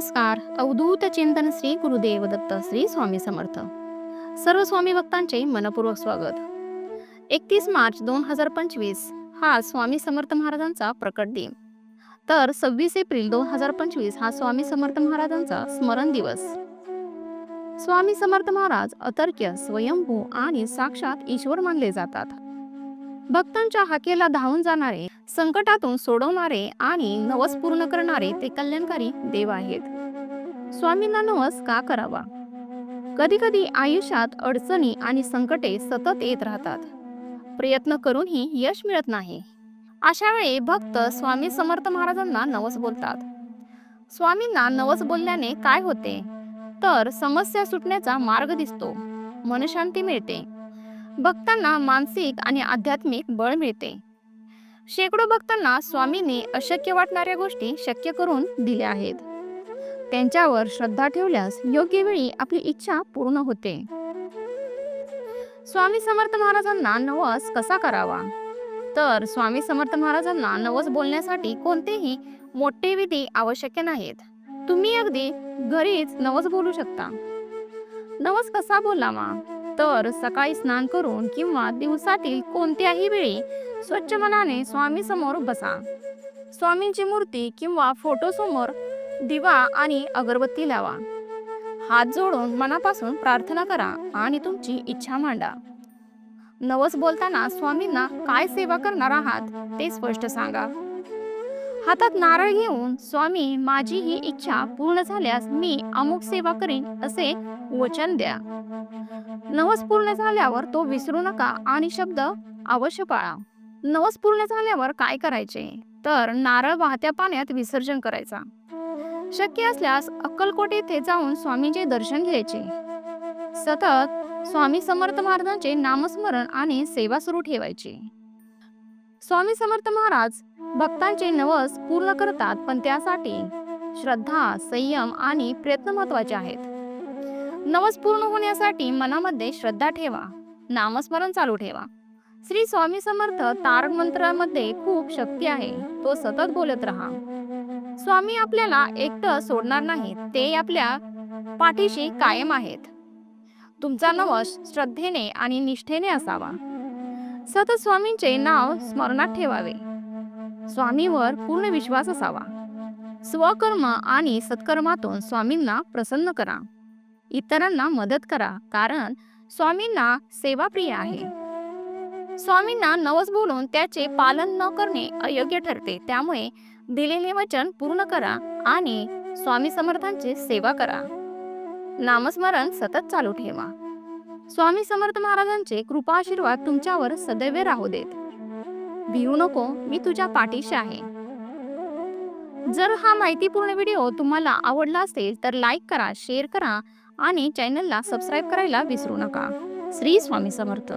नमस्कार. अवधूत चिंतन श्री गुरुदेव दत्त श्री स्वामी समर्थ. सर्व स्वामी भक्तांचे मनपूर्वक स्वागत. एकतीस मार्च दोन हजार पंचवीस हा स्वामी समर्थ महाराजांचा प्रकट दिन. तर सव्वीस एप्रिल दोन हजार पंचवीस हा स्वामी समर्थ महाराजांचा स्मरण दिवस. स्वामी समर्थ महाराज अतर्क्य स्वयंभू आणि साक्षात ईश्वर मानले जातात. भक्तांच्या हाकेला धावून जाणारे संकटातून सोडवणारे आणि नवस पूर्ण करणारे ते कल्याणकारी देव आहेत. स्वामींना नवस का करावा? कधी कधी आयुष्यात अडचणी आणि संकटे सतत येत राहतात. प्रयत्न करूनही यश मिळत नाही. अशा वेळी भक्त स्वामी समर्थ महाराजांना नवस बोलतात. स्वामींना नवस बोलल्याने काय होते? तर समस्या सुटण्याचा मार्ग दिसतो. मनशांती मिळते. भक्तांना मानसिक आणि आध्यात्मिक बळ मिळते. शेकडो भक्तांना स्वामींनी अशक्य वाटणाऱ्या गोष्टी शक्य करून दिल्या आहेत. त्यांच्यावर श्रद्धा ठेवल्यास योग्य वेळी आपली इच्छा पूर्ण होते. स्वामी समर्थ महाराजांना नवस कसा करावा? तर स्वामी समर्थ महाराजांना नवस बोलण्यासाठी कोणतेही मोठे विधी आवश्यक नाहीत. तुम्ही अगदी घरीच नवस बोलू शकता. नवस कसा बोलावा? तर सकाळी स्नान करून किंवा दिवसातील कोणत्याही वेळी स्वच्छ मनाने स्वामी समोर बसा. स्वामींची मूर्ती किंवा फोटो समोर दिवा आणि अगरबत्ती लावा. हात जोडून मनापासून प्रार्थना करा आणि तुमची इच्छा मांडा. नवस बोलताना स्वामींना काय सेवा करणार आहात ते स्पष्ट सांगा. हातात नारळ घेऊन स्वामी माझी ही इच्छा पूर्ण झाल्यास मी अमुक सेवा करीन असे वचन द्या. नवस पूर्ण झाल्यावर तो विसरू नका आणि शब्द अवश्य पाळा. नवस पूर्ण झाल्यावर काय करायचे? तर नारळ वाहत्या पाण्यात विसर्जन करायचा. शक्य असल्यास अक्कलकोट येथे जाऊन स्वामीचे दर्शन घ्यायचे. सतत स्वामी समर्थ महाराजांचे नामस्मरण आणि सेवा सुरू ठेवायची. स्वामी समर्थ महाराज भक्तांचे नवस पूर्ण करतात पण त्यासाठी श्रद्धा संयम आणि प्रयत्न महत्त्वाचे आहेत. नवस पूर्ण होण्यासाठी मनामध्ये श्रद्धा ठेवा नामस्मरण चालू ठेवा. श्री स्वामी समर्थ तारक मंत्रामध्ये खूप शक्ती आहे तो सतत बोलत राहा. स्वामी आपल्याला एकटं सोडणार नाहीत ते आपल्या पाठीशी कायम आहेत. तुमचा नवस श्रद्धेने आणि निष्ठेने असावा. सतत स्वामींचे नाव स्मरणात ठेवावे. स्वामीवर पूर्ण विश्वास असावा. स्वकर्म आणि सत्कर्मातून स्वामींना प्रसन्न करा. इतरांना मदत करा कारण स्वामींना सेवाप्रिय आहे. स्वामींना नवस बोलून त्याचे पालन न करणे अयोग्य ठरते त्यामुळे दिलेले वचन पूर्ण करा आणि स्वामी समर्थांची सेवा करा. नामस्मरण सतत चालू ठेवा. स्वामी समर्थ महाराजांचे कृपा आशीर्वाद तुमच्यावर सदैव राहू देत. भिवू नको मी तुझ्या पाठीशी आहे. जर हा माहितीपूर्ण व्हिडिओ तुम्हाला आवडला असेल तर लाईक करा शेअर करा आणि चॅनलला सबस्क्राईब करायला विसरू नका. श्री स्वामी समर्थ.